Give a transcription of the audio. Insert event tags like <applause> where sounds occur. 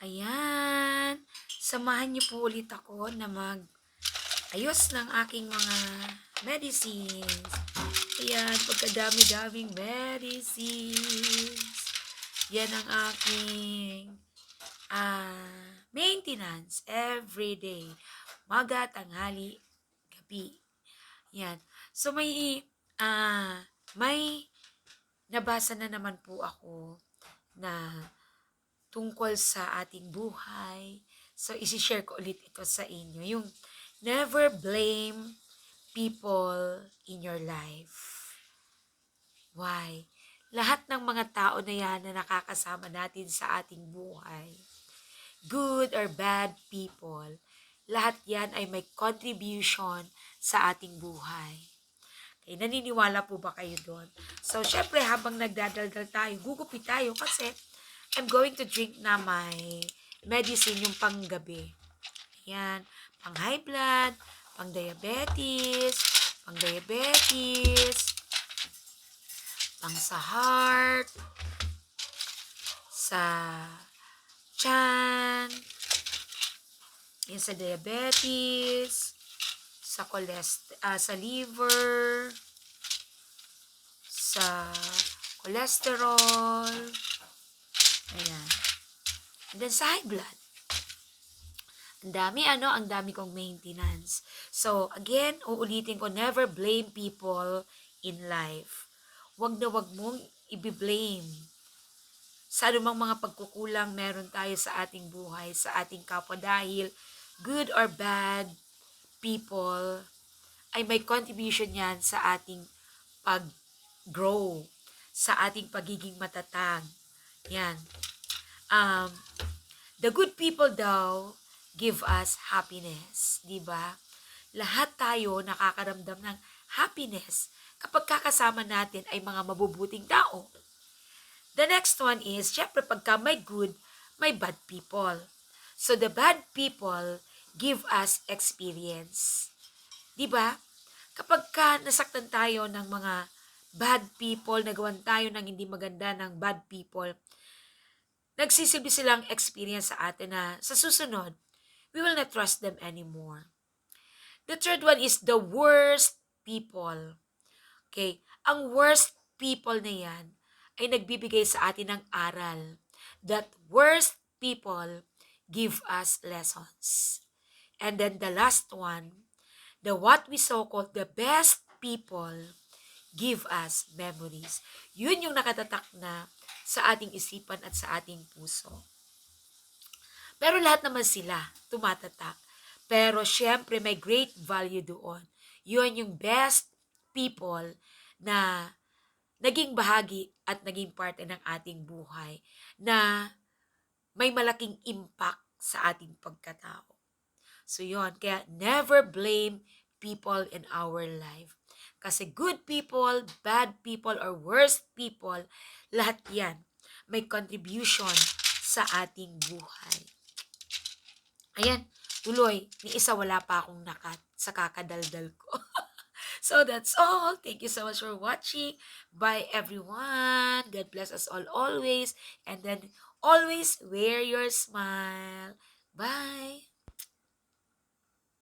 Ayan. Samahan niyo po ulit ako na mag ayos ng aking mga medicines. Ayan, pagkadami-daming medicines. Yan ang aking ah, maintenance every day. Maga, tanghali, gabi. Yan. So may ah may nabasa na naman po ako na tungkol sa ating buhay. So, isi-share ko ulit ito sa inyo. Yung never blame people in your life. Why? Lahat ng mga tao na yan na nakakasama natin sa ating buhay, good or bad people, lahat yan ay may contribution sa ating buhay. Okay, naniniwala po ba kayo doon? So, syempre, habang nagdadaldal tayo, gugupit tayo kasi I'm going to drink na my medicine yung panggabi. Ayan, pang high blood, pang diabetes, pang diabetes, pang sa heart, sa chan, yun sa diabetes, sa cholest ah, sa liver, sa cholesterol, ayan. And then sa high blood. Ang dami ano, ang dami kong maintenance. So, again, uulitin ko, never blame people in life. Wag na wag mong i-blame sa anumang mga pagkukulang meron tayo sa ating buhay, sa ating kapwa dahil good or bad people ay may contribution yan sa ating pag-grow, sa ating pagiging matatag. Yan. Um, the good people daw give us happiness, di ba? Lahat tayo nakakaramdam ng happiness kapag kakasama natin ay mga mabubuting tao. The next one is, syempre pagka may good, may bad people. So the bad people give us experience. 'Di ba? Kapag ka nasaktan tayo ng mga bad people, nagawan tayo ng hindi maganda ng bad people, nagsisilbi silang experience sa atin na sa susunod, we will not trust them anymore. The third one is the worst people. Okay? Ang worst people na yan ay nagbibigay sa atin ng aral. That worst people give us lessons. And then the last one, the what we so called the best people give us memories. Yun yung nakatatak na sa ating isipan at sa ating puso. Pero lahat naman sila tumatatak. Pero syempre may great value doon. Yun yung best people na naging bahagi at naging parte ng ating buhay na may malaking impact sa ating pagkatao. So yon kaya never blame people in our life. Kasi good people, bad people, or worst people, lahat yan may contribution sa ating buhay. Ayan, tuloy, ni isa wala pa akong nakat sa kakadaldal ko. <laughs> so that's all. Thank you so much for watching. Bye everyone. God bless us all always. And then always wear your smile. Bye.